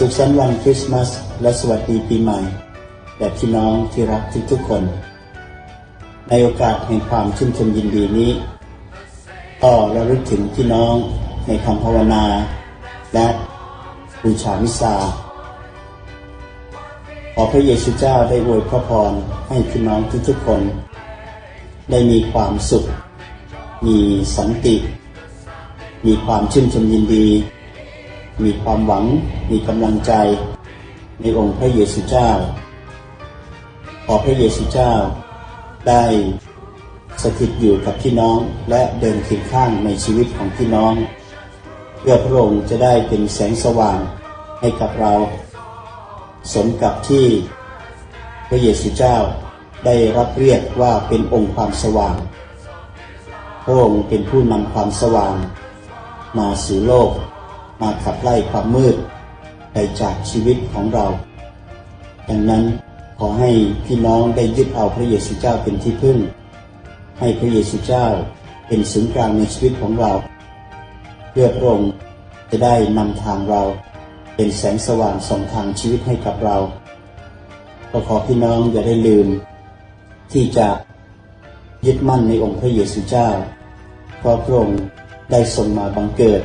สุขสันต์วันคริสต์มาสและสวัสดีปีใหม่แด่พี่น้องที่รักทุกๆคน ในโอกาสแห่งความชื่นชมยินดีนี้ก็ระลึกถึงพี่น้องในคำภาวนา และบูชามิสาขอพระเยซูเจ้าได้อวยพระพรให้พี่น้องทุกๆคน ได้มีความสุข มีสันติ มีความชื่นชมยินดี มีความหวัง มีกำลังใจ ในองค์พระเยซูเจ้า ขอพระเยซูเจ้า ได้สถิตอยู่กับพี่น้องและเดินเคียงข้างในชีวิตของพี่น้อง เพื่อพระองค์จะได้เป็นแสงสว่างให้กับเรา สมกับที่พระเยซูเจ้าได้รับเรียกว่าเป็นองค์ความสว่าง พระองค์เป็นผู้นำความสว่าง มาสู่โลก มาขับไล่ความมืดไปจากชีวิตของเรา ดังนั้นขอให้พี่น้องได้ยึดเอาพระเยซูเจ้าเป็นที่พึ่ง ให้พระเยซูเจ้าเป็นศูนย์กลางในชีวิตของเรา เพื่อพระองค์จะได้นำทางเราเป็นแสงสว่างส่องทางชีวิตให้กับเราก็ขอพี่น้องอย่าได้ลืม ที่จะยึดมั่นในองค์พระเยซูเจ้าเพราะพระองค์ได้ทรงมาบังเกิด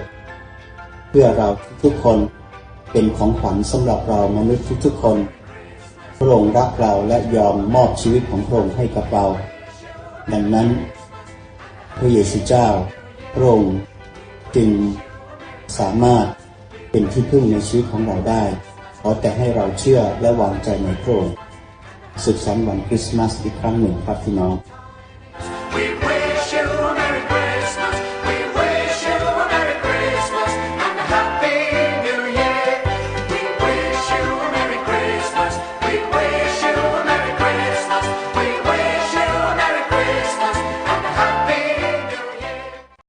เพื่อเราทุกๆคนเป็นของขวัญสำหรับเรามนุษย์ทุกๆคน พระองค์รักเราและยอมมอบชีวิตของพระองค์ให้กับเรา ดังนั้น พระเยซูเจ้าพระองค์จึงสามารถเป็นที่พึ่งในชีวิตของเราได้ขอแต่ให้เราเชื่อและวางใจในพระองค์สุขสันต์วันคริสต์มาสอีกครั้งหนึ่งครับพี่น้อง